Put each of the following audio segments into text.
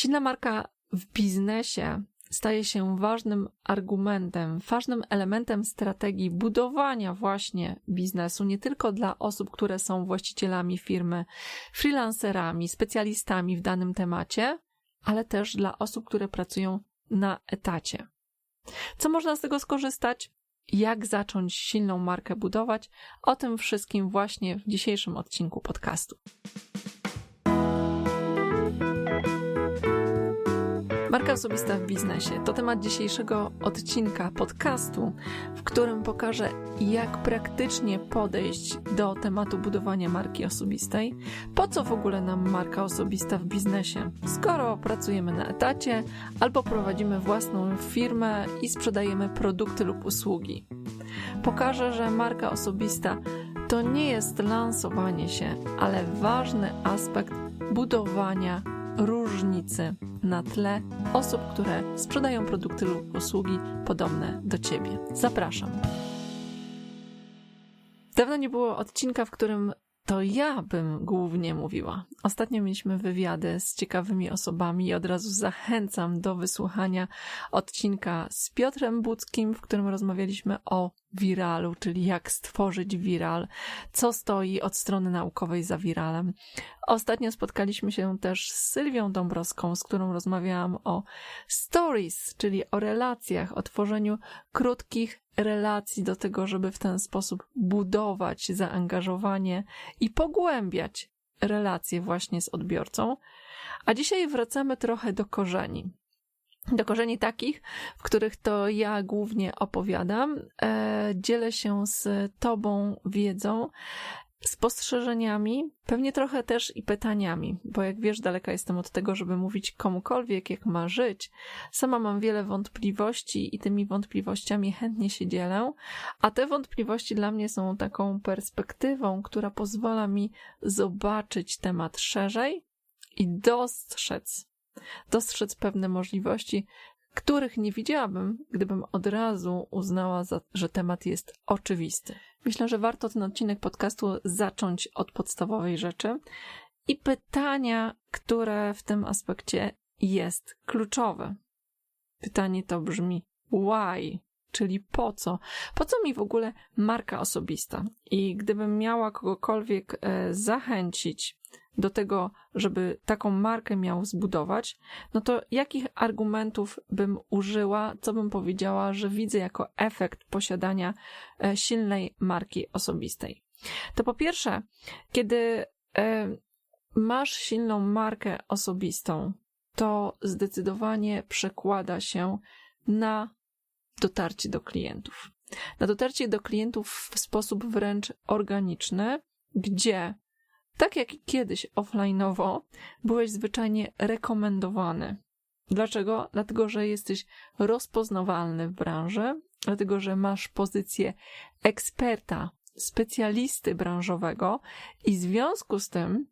Silna marka w biznesie staje się ważnym argumentem, ważnym elementem strategii budowania właśnie biznesu, nie tylko dla osób, które są właścicielami firmy, freelancerami, specjalistami w danym temacie, ale też dla osób, które pracują na etacie. Co można z tego skorzystać? Jak zacząć silną markę budować? O tym wszystkim właśnie w dzisiejszym odcinku podcastu. Marka osobista w biznesie to temat dzisiejszego odcinka podcastu, w którym pokażę, jak praktycznie podejść do tematu budowania marki osobistej. Po co w ogóle nam marka osobista w biznesie, skoro pracujemy na etacie albo prowadzimy własną firmę i sprzedajemy produkty lub usługi. Pokażę, że marka osobista to nie jest lansowanie się, ale ważny aspekt budowania różnicy na tle osób, które sprzedają produkty lub usługi podobne do Ciebie. Zapraszam. Dawno nie było odcinka, w którym to ja bym głównie mówiła. Ostatnio mieliśmy wywiady z ciekawymi osobami i od razu zachęcam do wysłuchania odcinka z Piotrem Budzkim, w którym rozmawialiśmy o wiralu, czyli jak stworzyć viral, co stoi od strony naukowej za viralem. Ostatnio spotkaliśmy się też z Sylwią Dąbrowską, z którą rozmawiałam o stories, czyli o relacjach, o tworzeniu krótkich relacji do tego, żeby w ten sposób budować zaangażowanie i pogłębiać relacje właśnie z odbiorcą. A dzisiaj wracamy trochę do korzeni do korzeni takich, w których to ja głównie opowiadam. E, dzielę się z Tobą wiedzą, spostrzeżeniami, pewnie trochę też i pytaniami, bo jak wiesz, daleka jestem od tego, żeby mówić komukolwiek, jak ma żyć. Sama mam wiele wątpliwości i tymi wątpliwościami chętnie się dzielę, a te wątpliwości dla mnie są taką perspektywą, która pozwala mi zobaczyć temat szerzej i dostrzec dostrzec pewne możliwości, których nie widziałabym, gdybym od razu uznała, za, że temat jest oczywisty. Myślę, że warto ten odcinek podcastu zacząć od podstawowej rzeczy i pytania, które w tym aspekcie jest kluczowe. Pytanie to brzmi why, czyli po co? Po co mi w ogóle marka osobista? I gdybym miała kogokolwiek e, zachęcić do tego, żeby taką markę miał zbudować, no to jakich argumentów bym użyła, co bym powiedziała, że widzę jako efekt posiadania e, silnej marki osobistej? To po pierwsze, kiedy e, masz silną markę osobistą, to zdecydowanie przekłada się na dotarcie do klientów. Na dotarcie do klientów w sposób wręcz organiczny, gdzie tak jak kiedyś offline'owo, byłeś zwyczajnie rekomendowany. Dlaczego? Dlatego, że jesteś rozpoznawalny w branży, dlatego, że masz pozycję eksperta, specjalisty branżowego i w związku z tym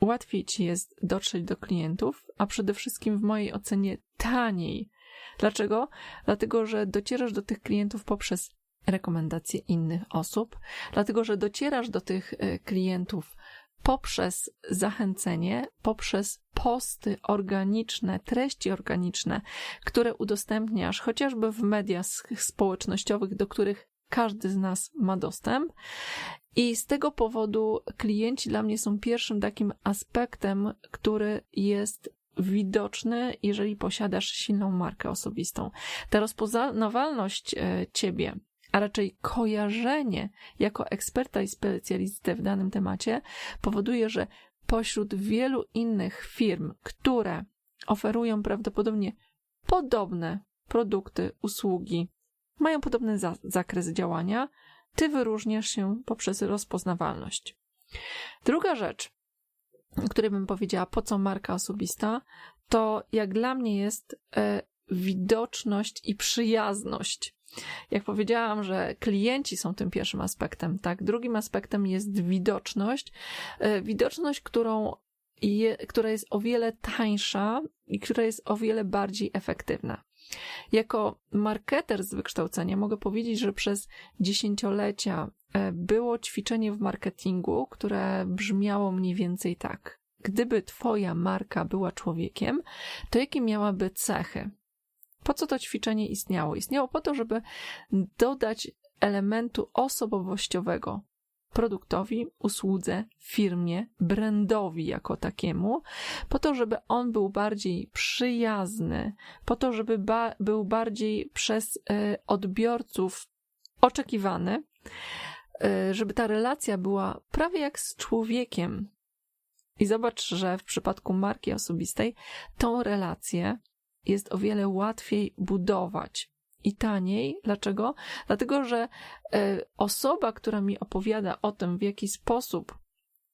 łatwiej ci jest dotrzeć do klientów, a przede wszystkim w mojej ocenie taniej. Dlaczego? Dlatego, że docierasz do tych klientów poprzez rekomendacje innych osób, dlatego, że docierasz do tych e, klientów poprzez zachęcenie, poprzez posty organiczne, treści organiczne, które udostępniasz chociażby w mediach społecznościowych, do których każdy z nas ma dostęp. I z tego powodu klienci dla mnie są pierwszym takim aspektem, który jest widoczny, jeżeli posiadasz silną markę osobistą. Ta rozpoznawalność e, ciebie a raczej kojarzenie jako eksperta i specjalisty w danym temacie powoduje, że pośród wielu innych firm, które oferują prawdopodobnie podobne produkty, usługi, mają podobny za zakres działania, ty wyróżniasz się poprzez rozpoznawalność. Druga rzecz, o której bym powiedziała, po co marka osobista, to jak dla mnie jest e, widoczność i przyjazność. Jak powiedziałam, że klienci są tym pierwszym aspektem, tak? Drugim aspektem jest widoczność. E, widoczność, którą je, która jest o wiele tańsza i która jest o wiele bardziej efektywna. Jako marketer z wykształcenia mogę powiedzieć, że przez dziesięciolecia e, było ćwiczenie w marketingu, które brzmiało mniej więcej tak. gdyby Twoja marka była człowiekiem, to jakie miałaby cechy? Po co to ćwiczenie istniało? Istniało po to, żeby dodać elementu osobowościowego produktowi, usłudze, firmie, brandowi jako takiemu, po to, żeby on był bardziej przyjazny, po to, żeby ba był bardziej przez y, odbiorców oczekiwany, y, żeby ta relacja była prawie jak z człowiekiem. I zobacz, że w przypadku marki osobistej tą relację jest o wiele łatwiej budować i taniej. Dlaczego? Dlatego, że e, osoba, która mi opowiada o tym, w jaki sposób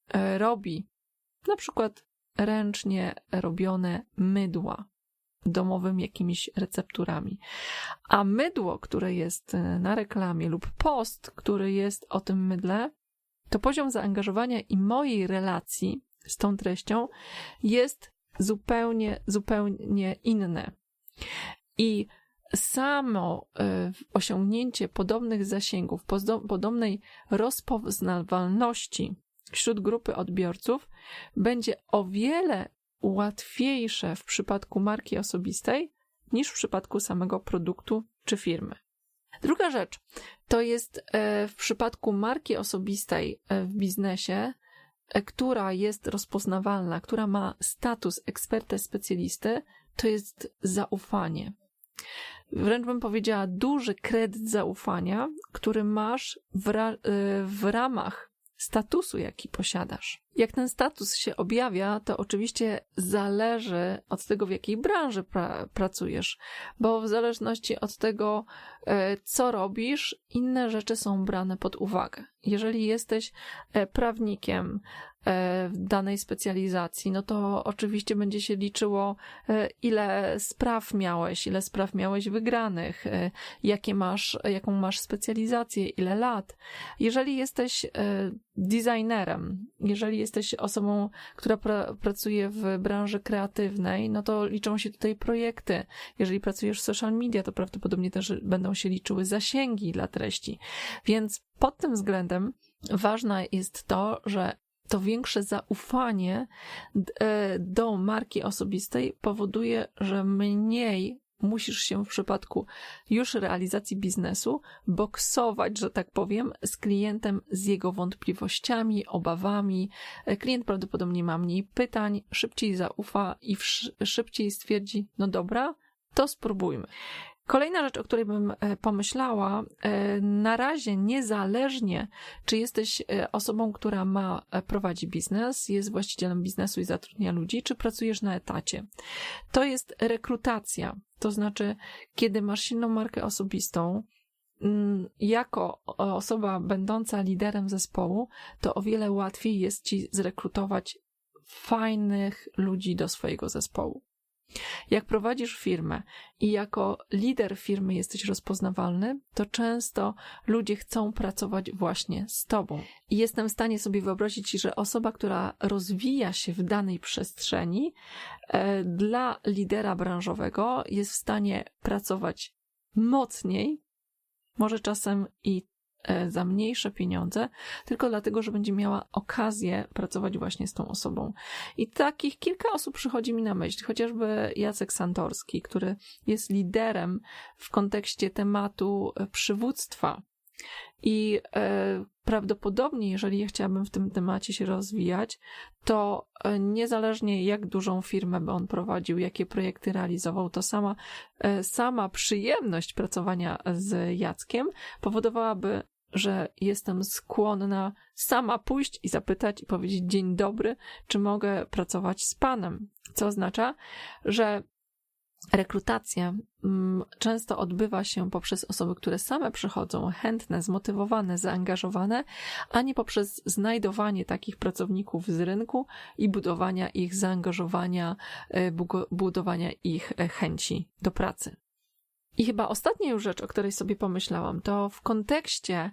e, robi na przykład ręcznie robione mydła domowym jakimiś recepturami. A mydło, które jest e, na reklamie lub post, który jest o tym mydle, to poziom zaangażowania i mojej relacji z tą treścią jest zupełnie, zupełnie inny. I samo e, osiągnięcie podobnych zasięgów, podobnej rozpoznawalności wśród grupy odbiorców będzie o wiele łatwiejsze w przypadku marki osobistej niż w przypadku samego produktu czy firmy. Druga rzecz to jest e, w przypadku marki osobistej e, w biznesie, która jest rozpoznawalna, która ma status eksperta specjalisty, to jest zaufanie. Wręcz bym powiedziała, duży kredyt zaufania, który masz w, ra- y, w ramach statusu, jaki posiadasz. Jak ten status się objawia, to oczywiście zależy od tego, w jakiej branży pra- pracujesz, bo w zależności od tego, e, co robisz, inne rzeczy są brane pod uwagę. Jeżeli jesteś e, prawnikiem, w danej specjalizacji, no to oczywiście będzie się liczyło, e, ile spraw miałeś, ile spraw miałeś wygranych, e, jakie masz, jaką masz specjalizację, ile lat. Jeżeli jesteś designerem, jeżeli jesteś osobą, która pra pracuje w branży kreatywnej, no to liczą się tutaj projekty. Jeżeli pracujesz w social media, to prawdopodobnie też będą się liczyły zasięgi dla treści. Więc pod tym względem ważne jest to, że to większe zaufanie e, do marki osobistej powoduje, że mniej musisz się w przypadku już realizacji biznesu boksować, że tak powiem, z klientem, z jego wątpliwościami, obawami. E, klient prawdopodobnie ma mniej pytań, szybciej zaufa i szybciej stwierdzi: No dobra, to spróbujmy. Kolejna rzecz, o której bym e, pomyślała, e, na razie niezależnie, czy jesteś e, osobą, która ma, prowadzi biznes, jest właścicielem biznesu i zatrudnia ludzi, czy pracujesz na etacie. To jest rekrutacja. To znaczy, kiedy masz silną markę osobistą, mm, jako osoba będąca liderem zespołu, to o wiele łatwiej jest ci zrekrutować fajnych ludzi do swojego zespołu. Jak prowadzisz firmę i jako lider firmy jesteś rozpoznawalny, to często ludzie chcą pracować właśnie z tobą. I jestem w stanie sobie wyobrazić, że osoba, która rozwija się w danej przestrzeni, e, dla lidera branżowego jest w stanie pracować mocniej, może czasem i za mniejsze pieniądze, tylko dlatego, że będzie miała okazję pracować właśnie z tą osobą. I takich kilka osób przychodzi mi na myśl, chociażby Jacek Santorski, który jest liderem w kontekście tematu e, przywództwa. I e, prawdopodobnie, jeżeli ja chciałabym w tym temacie się rozwijać, to e, niezależnie jak dużą firmę by on prowadził, jakie projekty realizował, to sama, e, sama przyjemność pracowania z Jackiem powodowałaby, że jestem skłonna sama pójść i zapytać i powiedzieć dzień dobry, czy mogę pracować z panem. Co oznacza, że rekrutacja mm, często odbywa się poprzez osoby, które same przychodzą, chętne, zmotywowane, zaangażowane, a nie poprzez znajdowanie takich pracowników z rynku i budowania ich zaangażowania, e, budowania ich e, chęci do pracy. I chyba ostatnia już rzecz, o której sobie pomyślałam, to w kontekście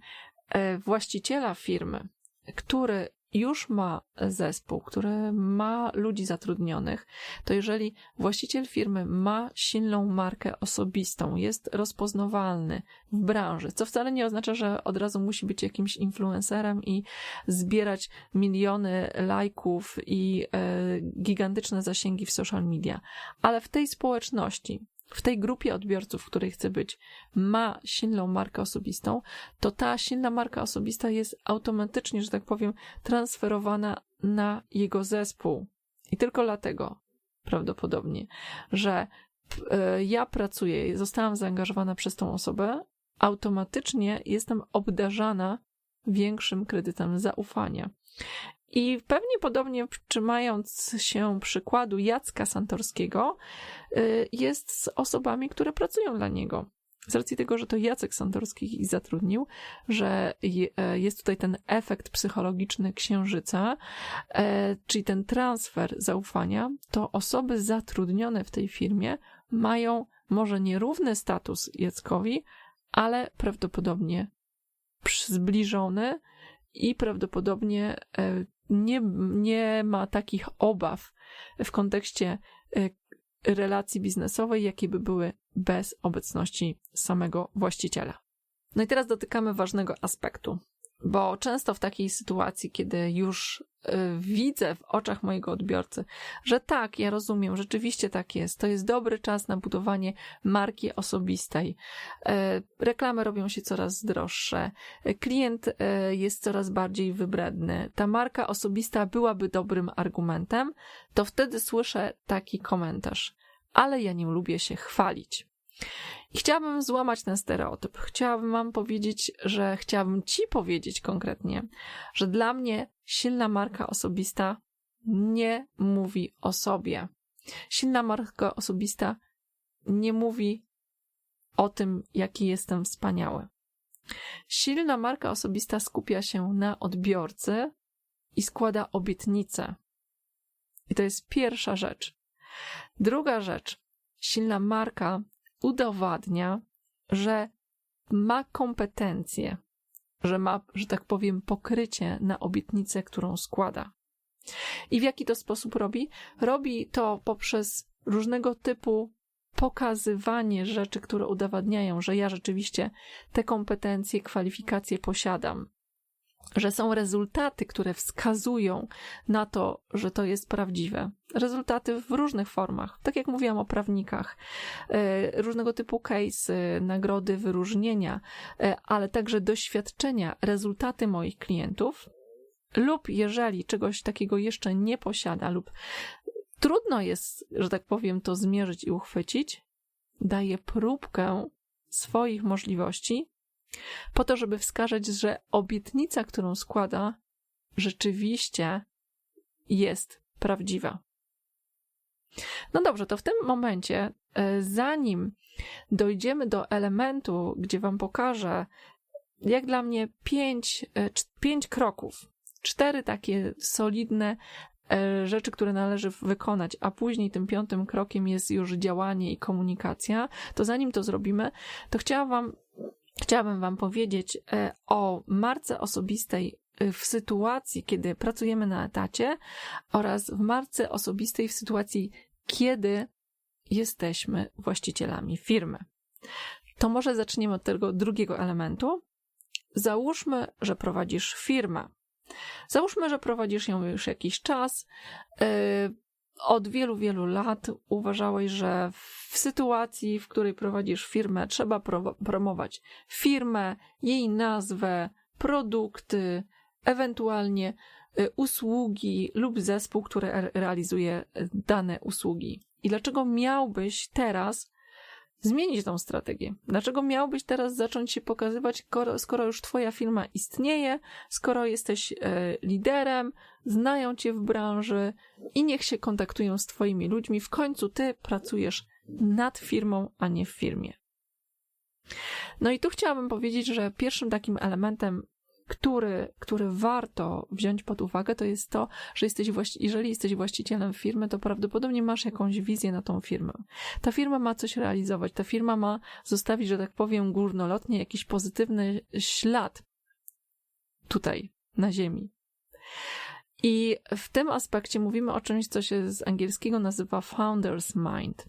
e, właściciela firmy, który już ma zespół, który ma ludzi zatrudnionych, to jeżeli właściciel firmy ma silną markę osobistą, jest rozpoznawalny w branży, co wcale nie oznacza, że od razu musi być jakimś influencerem i zbierać miliony lajków i e, gigantyczne zasięgi w social media, ale w tej społeczności, w tej grupie odbiorców, w której chce być, ma silną markę osobistą, to ta silna marka osobista jest automatycznie, że tak powiem, transferowana na jego zespół. I tylko dlatego prawdopodobnie, że e, ja pracuję, zostałam zaangażowana przez tą osobę, automatycznie jestem obdarzana większym kredytem zaufania. I pewnie podobnie, trzymając się przykładu Jacka Santorskiego, y, jest z osobami, które pracują dla niego. Z racji tego, że to Jacek Santorski ich zatrudnił, że e, jest tutaj ten efekt psychologiczny księżyca, e, czyli ten transfer zaufania, to osoby zatrudnione w tej firmie mają może nierówny status Jackowi, ale prawdopodobnie zbliżony i prawdopodobnie e, nie, nie ma takich obaw w kontekście e, relacji biznesowej, jakie by były bez obecności samego właściciela. No i teraz dotykamy ważnego aspektu, bo często w takiej sytuacji, kiedy już y, widzę w oczach mojego odbiorcy, że tak, ja rozumiem, rzeczywiście tak jest, to jest dobry czas na budowanie marki osobistej. E, reklamy robią się coraz droższe, e, klient jest coraz bardziej wybredny, ta marka osobista byłaby dobrym argumentem, to wtedy słyszę taki komentarz. Ale ja nie lubię się chwalić. I chciałabym złamać ten stereotyp. Chciałabym Wam powiedzieć, że chciałabym Ci powiedzieć konkretnie, że dla mnie silna marka osobista nie mówi o sobie. Silna marka osobista nie mówi o tym, jaki jestem wspaniały. Silna marka osobista skupia się na odbiorcy i składa obietnice. I to jest pierwsza rzecz. Druga rzecz. Silna marka udowadnia, że ma kompetencje, że ma, że tak powiem, pokrycie na obietnicę, którą składa. I w jaki to sposób robi? Robi to poprzez różnego typu pokazywanie rzeczy, które udowadniają, że ja rzeczywiście te kompetencje, kwalifikacje posiadam że są rezultaty, które wskazują na to, że to jest prawdziwe. Rezultaty w różnych formach. Tak jak mówiłam o prawnikach, e, różnego typu case, nagrody, wyróżnienia, e, ale także doświadczenia, rezultaty moich klientów. Lub jeżeli czegoś takiego jeszcze nie posiada, lub trudno jest, że tak powiem, to zmierzyć i uchwycić, daje próbkę swoich możliwości po to, żeby wskazać, że obietnica, którą składa, rzeczywiście jest prawdziwa. No dobrze, to w tym momencie, e, zanim dojdziemy do elementu, gdzie Wam pokażę, jak dla mnie pięć, e, pięć kroków, cztery takie solidne e, rzeczy, które należy wykonać, a później tym piątym krokiem jest już działanie i komunikacja, to zanim to zrobimy, to chciałam Wam chciałabym Wam powiedzieć e, o marce osobistej e, w sytuacji, kiedy pracujemy na etacie oraz w marce osobistej w sytuacji, kiedy jesteśmy właścicielami firmy. To może zaczniemy od tego drugiego elementu. Załóżmy, że prowadzisz firmę. Załóżmy, że prowadzisz ją już jakiś czas. Od wielu, wielu lat uważałeś, że w sytuacji, w której prowadzisz firmę, trzeba pro promować firmę, jej nazwę, produkty, ewentualnie y, usługi lub zespół, który realizuje y, dane usługi. I dlaczego miałbyś teraz zmienić tą strategię? Dlaczego miałbyś teraz zacząć się pokazywać, skoro już Twoja firma istnieje, skoro jesteś e, liderem, znają Cię w branży i niech się kontaktują z Twoimi ludźmi? W końcu Ty pracujesz nad firmą, a nie w firmie. No i tu chciałabym powiedzieć, że pierwszym takim elementem który, który warto wziąć pod uwagę, to jest to, że jesteś właści- jeżeli jesteś właścicielem firmy, to prawdopodobnie masz jakąś wizję na tą firmę. Ta firma ma coś realizować, ta firma ma zostawić, że tak powiem, górnolotnie jakiś pozytywny ślad tutaj, na ziemi. I w tym aspekcie mówimy o czymś, co się z angielskiego nazywa founder's mind.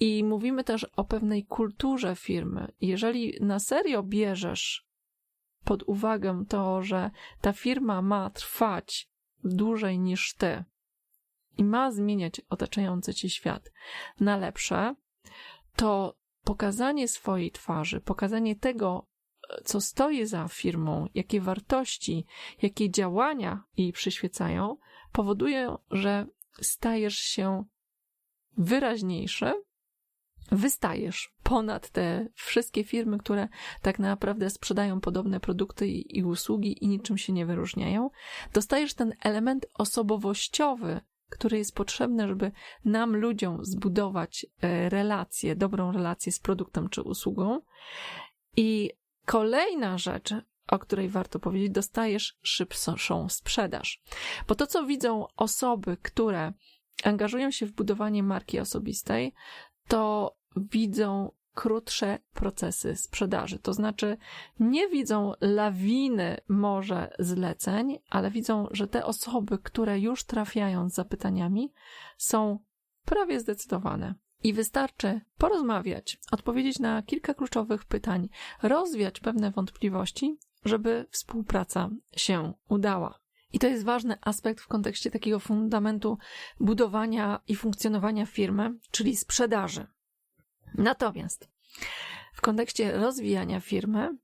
I mówimy też o pewnej kulturze firmy. Jeżeli na serio bierzesz pod uwagę to, że ta firma ma trwać dłużej niż ty i ma zmieniać otaczający ci świat. Na lepsze, to pokazanie swojej twarzy, pokazanie tego, co stoi za firmą, jakie wartości, jakie działania jej przyświecają, powoduje, że stajesz się wyraźniejszy, wystajesz ponad te wszystkie firmy, które tak naprawdę sprzedają podobne produkty i, usługi i niczym się nie wyróżniają. Dostajesz ten element osobowościowy, który jest potrzebny, żeby nam, ludziom, zbudować e, relację, dobrą relację z produktem czy usługą. I kolejna rzecz, o której warto powiedzieć, dostajesz szybszą sprzedaż. Bo to, co widzą osoby, które angażują się w budowanie marki osobistej, to widzą krótsze procesy sprzedaży. To znaczy, nie widzą lawiny może zleceń, ale widzą, że te osoby, które już trafiają z zapytaniami, są prawie zdecydowane. I wystarczy porozmawiać, odpowiedzieć na kilka kluczowych pytań, rozwiać pewne wątpliwości, żeby współpraca się udała. I to jest ważny aspekt w kontekście takiego fundamentu budowania i funkcjonowania firmy, czyli sprzedaży. Natomiast w kontekście rozwijania firmy,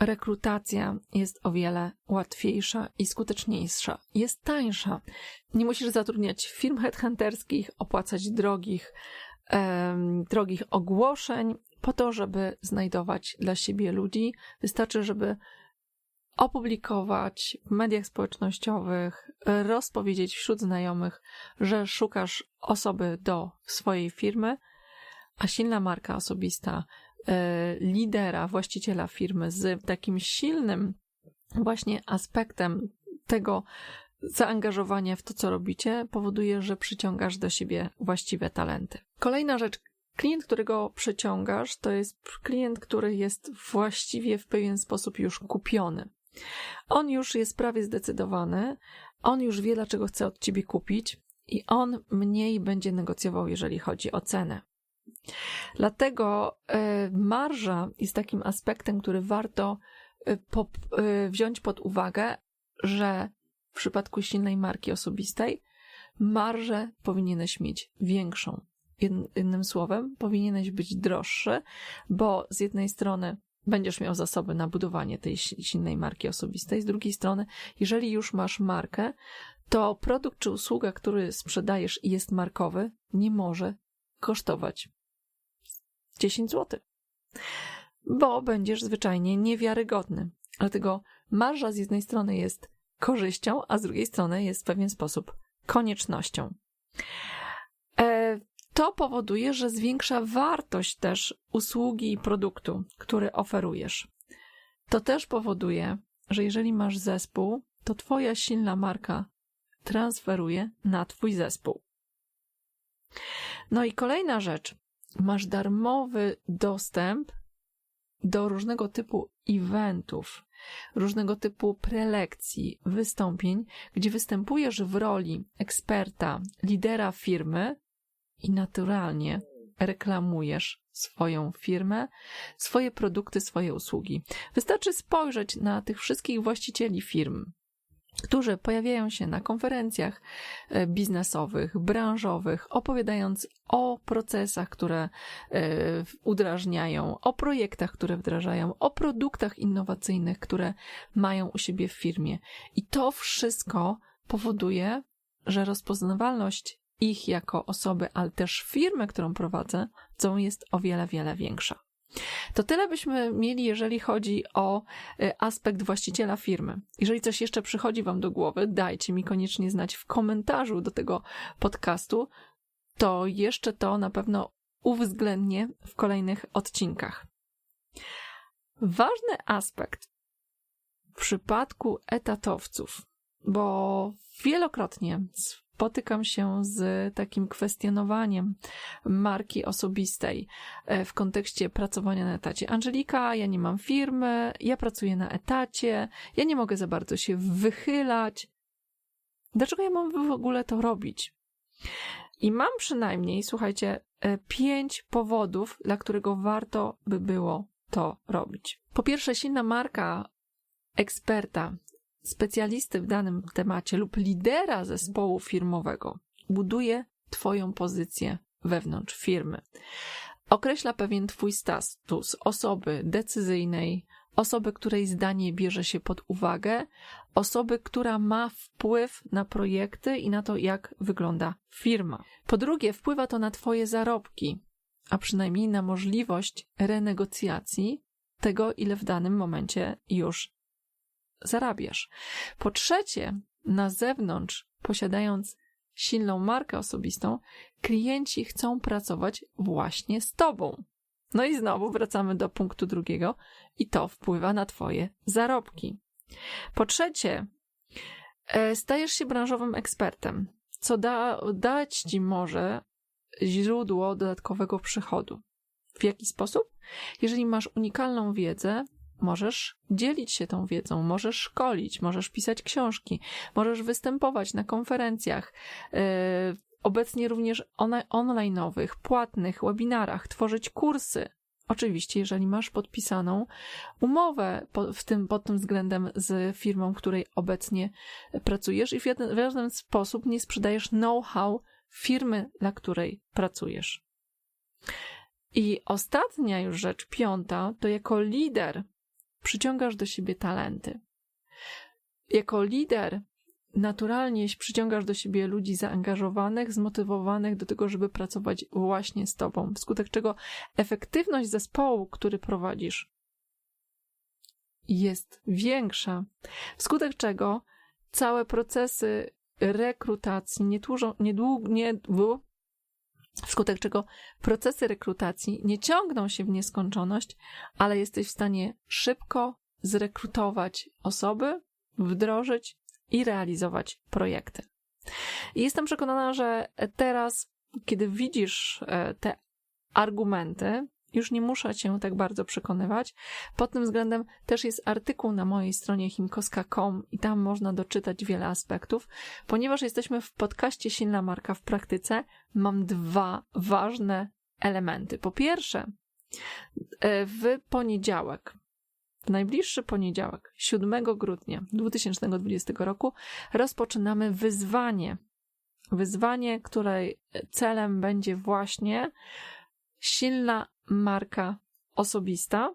rekrutacja jest o wiele łatwiejsza i skuteczniejsza. Jest tańsza. Nie musisz zatrudniać firm headhunterskich, opłacać drogich, um, drogich ogłoszeń po to, żeby znajdować dla siebie ludzi. Wystarczy, żeby opublikować w mediach społecznościowych, rozpowiedzieć wśród znajomych, że szukasz osoby do swojej firmy, a silna marka osobista e, lidera, właściciela firmy z takim silnym właśnie aspektem tego zaangażowania w to, co robicie, powoduje, że przyciągasz do siebie właściwe talenty. Kolejna rzecz, klient, którego przyciągasz, to jest klient, który jest właściwie w pewien sposób już kupiony. On już jest prawie zdecydowany, on już wie, dlaczego chce od ciebie kupić, i on mniej będzie negocjował, jeżeli chodzi o cenę. Dlatego e, marża jest takim aspektem, który warto e, e, wziąć pod uwagę, że w przypadku silnej marki osobistej marżę powinieneś mieć większą. Innym słowem, powinieneś być droższy, bo z jednej strony będziesz miał zasoby na budowanie tej silnej marki osobistej, z drugiej strony, jeżeli już masz markę, to produkt czy usługa, który sprzedajesz i jest markowy, nie może kosztować 10 zł. Bo będziesz zwyczajnie niewiarygodny. Dlatego marża z jednej strony jest korzyścią, a z drugiej strony jest w pewien sposób koniecznością. E, to powoduje, że zwiększa wartość też usługi i produktu, który oferujesz. To też powoduje, że jeżeli masz zespół, to Twoja silna marka transferuje na Twój zespół. No i kolejna rzecz, masz darmowy dostęp do różnego typu eventów, różnego typu prelekcji, wystąpień, gdzie występujesz w roli eksperta, lidera firmy i naturalnie reklamujesz swoją firmę, swoje produkty, swoje usługi. Wystarczy spojrzeć na tych wszystkich właścicieli firm, którzy pojawiają się na konferencjach e, biznesowych, branżowych, opowiadając o procesach, które e, udrażniają, o projektach, które wdrażają, o produktach innowacyjnych, które mają u siebie w firmie. I to wszystko powoduje, że rozpoznawalność ich jako osoby, ale też firmy, którą prowadzę, jest o wiele, wiele większa. To tyle byśmy mieli, jeżeli chodzi o y, aspekt właściciela firmy. Jeżeli coś jeszcze przychodzi Wam do głowy, dajcie mi koniecznie znać w komentarzu do tego podcastu. To jeszcze to na pewno uwzględnię w kolejnych odcinkach. Ważny aspekt w przypadku etatowców, bo wielokrotnie spotykam się z takim kwestionowaniem marki osobistej e, w kontekście pracowania na etacie. Angelika, ja nie mam firmy, ja pracuję na etacie, ja nie mogę za bardzo się wychylać. Dlaczego ja mam w ogóle to robić? I mam przynajmniej, słuchajcie, e, pięć powodów, dla którego warto by było to robić. Po pierwsze, silna marka eksperta, specjalisty w danym temacie lub lidera zespołu firmowego buduje Twoją pozycję wewnątrz firmy. Określa pewien Twój status osoby decyzyjnej, osoby, której zdanie bierze się pod uwagę, osoby, która ma wpływ na projekty i na to, jak wygląda firma. Po drugie, wpływa to na Twoje zarobki, a przynajmniej na możliwość renegocjacji tego, ile w danym momencie już zarabiasz. Po trzecie, na zewnątrz, posiadając silną markę osobistą, klienci chcą pracować właśnie z Tobą. No i znowu wracamy do punktu drugiego, i to wpływa na Twoje zarobki. Po trzecie, e, stajesz się branżowym ekspertem, co da, dać Ci może źródło dodatkowego przychodu. W jaki sposób? Jeżeli masz unikalną wiedzę, możesz dzielić się tą wiedzą, możesz szkolić, możesz pisać książki, możesz występować na konferencjach, yy, obecnie również online'owych, płatnych, webinarach, tworzyć kursy. Oczywiście, jeżeli masz podpisaną umowę w tym, pod tym względem z firmą, której obecnie pracujesz i w jeden, w żaden sposób nie sprzedajesz know-how firmy, dla której pracujesz. I ostatnia już rzecz, piąta, to jako lider przyciągasz do siebie talenty. Jako lider naturalnie przyciągasz do siebie ludzi zaangażowanych, zmotywowanych do tego, żeby pracować właśnie z tobą, wskutek czego efektywność zespołu, który prowadzisz, jest większa, wskutek czego całe procesy rekrutacji nie, tłużą, nie, dług, nie, wskutek czego procesy rekrutacji nie ciągną się w nieskończoność, ale jesteś w stanie szybko zrekrutować osoby, wdrożyć i realizować projekty. I jestem przekonana, że teraz, kiedy widzisz e, te argumenty, już nie muszę cię tak bardzo przekonywać. Pod tym względem też jest artykuł na mojej stronie chimkoska.com i tam można doczytać wiele aspektów. Ponieważ jesteśmy w podcaście Silna Marka w praktyce, mam dwa ważne elementy. Po pierwsze, e, w poniedziałek, w najbliższy poniedziałek, 7 grudnia 2020 roku, rozpoczynamy wyzwanie. Wyzwanie, której celem będzie właśnie silna marka osobista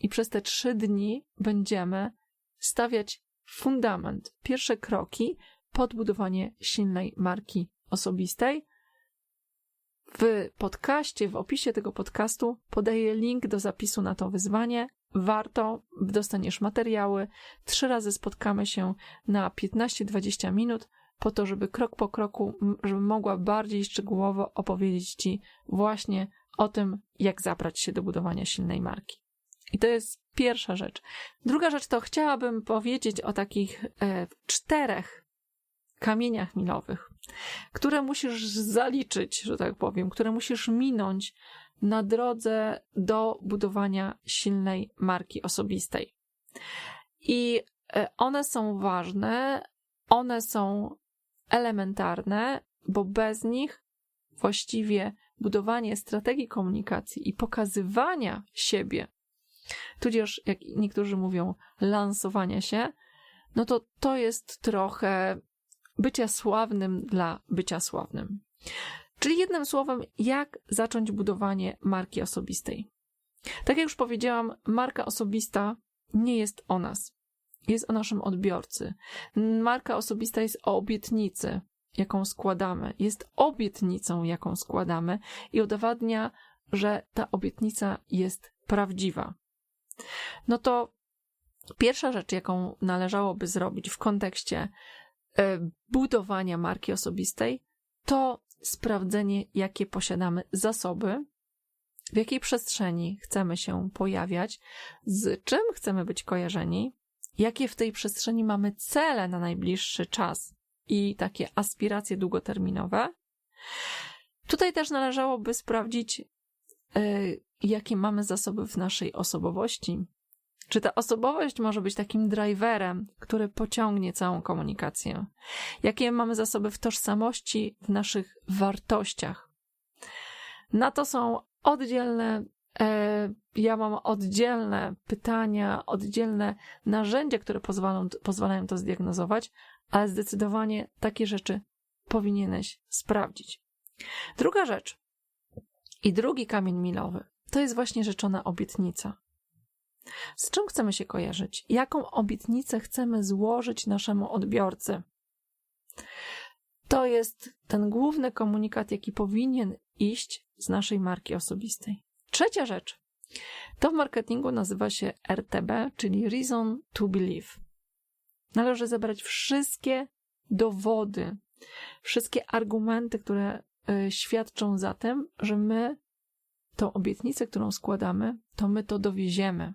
i przez te trzy dni będziemy stawiać fundament, pierwsze kroki pod budowanie silnej marki osobistej. W podcaście, w opisie tego podcastu podaję link do zapisu na to wyzwanie. Warto, dostaniesz materiały. Trzy razy spotkamy się na 15-20 minut po to, żeby krok po kroku, żeby mogła bardziej szczegółowo opowiedzieć Ci właśnie o tym, jak zabrać się do budowania silnej marki. I to jest pierwsza rzecz. Druga rzecz to chciałabym powiedzieć o takich e, czterech kamieniach milowych, które musisz zaliczyć, że tak powiem, które musisz minąć na drodze do budowania silnej marki osobistej. I e, one są ważne, one są elementarne, bo bez nich właściwie budowanie strategii komunikacji i pokazywania siebie, tudzież, jak niektórzy mówią, lansowania się, no to to jest trochę bycia sławnym dla bycia sławnym. Czyli jednym słowem, jak zacząć budowanie marki osobistej. Tak jak już powiedziałam, marka osobista nie jest o nas. Jest o naszym odbiorcy. Marka osobista jest o obietnicy, jaką składamy, jest obietnicą, jaką składamy i udowadnia, że ta obietnica jest prawdziwa. No to pierwsza rzecz, jaką należałoby zrobić w kontekście e, budowania marki osobistej, to sprawdzenie, jakie posiadamy zasoby, w jakiej przestrzeni chcemy się pojawiać, z czym chcemy być kojarzeni, jakie w tej przestrzeni mamy cele na najbliższy czas i takie aspiracje długoterminowe. Tutaj też należałoby sprawdzić, yy, jakie mamy zasoby w naszej osobowości. Czy ta osobowość może być takim driverem, który pociągnie całą komunikację? Jakie mamy zasoby w tożsamości, w naszych wartościach? Na to są oddzielne E, ja mam oddzielne pytania, oddzielne narzędzia, które pozwalają, pozwalają to zdiagnozować, ale zdecydowanie takie rzeczy powinieneś sprawdzić. Druga rzecz i drugi kamień milowy to jest właśnie rzeczona obietnica. Z czym chcemy się kojarzyć? Jaką obietnicę chcemy złożyć naszemu odbiorcy? To jest ten główny komunikat, jaki powinien iść z naszej marki osobistej. Trzecia rzecz. To w marketingu nazywa się RTB, czyli Reason to Believe. Należy zebrać wszystkie dowody, wszystkie argumenty, które y, świadczą za tym, że my tą obietnicę, którą składamy, to my to dowieziemy.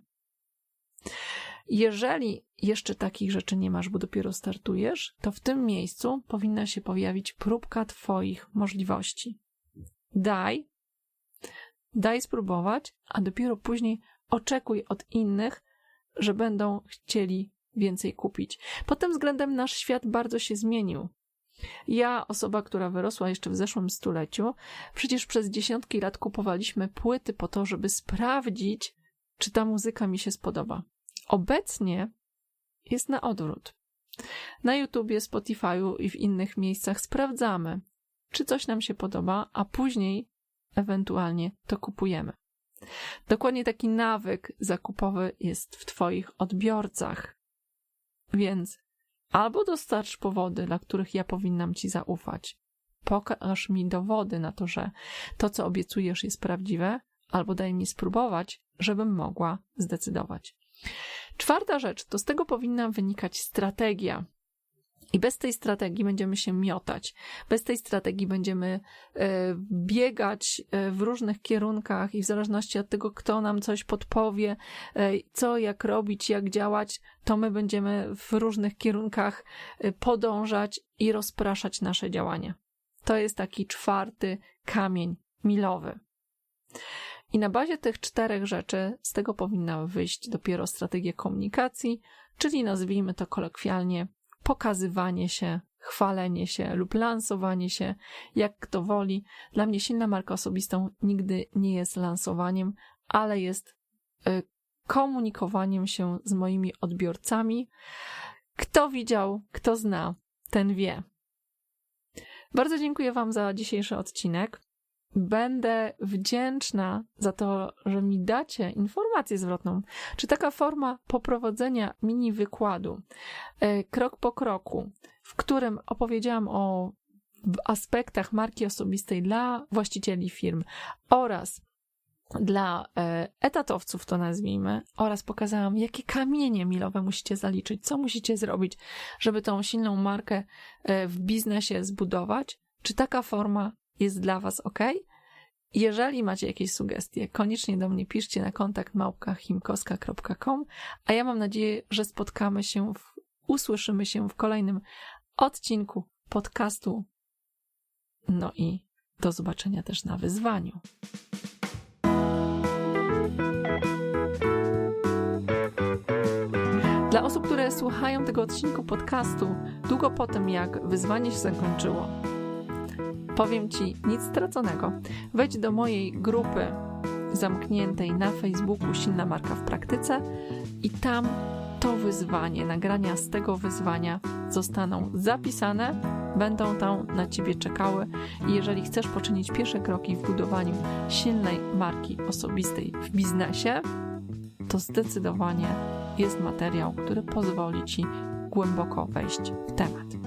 Jeżeli jeszcze takich rzeczy nie masz, bo dopiero startujesz, to w tym miejscu powinna się pojawić próbka Twoich możliwości. Daj Daj spróbować, a dopiero później oczekuj od innych, że będą chcieli więcej kupić. Pod tym względem nasz świat bardzo się zmienił. Ja, osoba, która wyrosła jeszcze w zeszłym stuleciu, przecież przez dziesiątki lat kupowaliśmy płyty po to, żeby sprawdzić, czy ta muzyka mi się spodoba. Obecnie jest na odwrót. Na YouTubie, Spotify'u i w innych miejscach sprawdzamy, czy coś nam się podoba, a później ewentualnie to kupujemy. Dokładnie taki nawyk zakupowy jest w Twoich odbiorcach. Więc albo dostarcz powody, dla których ja powinnam Ci zaufać. Pokaż mi dowody na to, że to, co obiecujesz, jest prawdziwe, albo daj mi spróbować, żebym mogła zdecydować. Czwarta rzecz, to z tego powinna wynikać strategia. I bez tej strategii będziemy się miotać. Bez tej strategii będziemy e, biegać e, w różnych kierunkach i w zależności od tego, kto nam coś podpowie, e, co, jak robić, jak działać, to my będziemy w różnych kierunkach podążać i rozpraszać nasze działania. To jest taki czwarty kamień milowy. I na bazie tych czterech rzeczy z tego powinna wyjść dopiero strategia komunikacji, czyli nazwijmy to kolokwialnie pokazywanie się, chwalenie się lub lansowanie się, jak kto woli. Dla mnie silna marka osobistą nigdy nie jest lansowaniem, ale jest y, komunikowaniem się z moimi odbiorcami. Kto widział, kto zna, ten wie. Bardzo dziękuję Wam za dzisiejszy odcinek. Będę wdzięczna za to, że mi dacie informację zwrotną. Czy taka forma poprowadzenia mini wykładu, e, krok po kroku, w którym opowiedziałam o aspektach marki osobistej dla właścicieli firm oraz dla e, etatowców, to nazwijmy, oraz pokazałam, jakie kamienie milowe musicie zaliczyć, co musicie zrobić, żeby tą silną markę e, w biznesie zbudować. Czy taka forma jest dla Was ok? Jeżeli macie jakieś sugestie, koniecznie do mnie piszcie na kontakt małpka.chimkowska.com, a ja mam nadzieję, że spotkamy się, w, usłyszymy się w kolejnym odcinku podcastu. No i do zobaczenia też na wyzwaniu. Dla osób, które słuchają tego odcinku podcastu długo po tym, jak wyzwanie się zakończyło, Powiem Ci, nic straconego. Wejdź do mojej grupy zamkniętej na Facebooku Silna Marka w Praktyce i tam to wyzwanie, nagrania z tego wyzwania zostaną zapisane, będą tam na Ciebie czekały i jeżeli chcesz poczynić pierwsze kroki w budowaniu silnej marki osobistej w biznesie, to zdecydowanie jest materiał, który pozwoli Ci głęboko wejść w temat.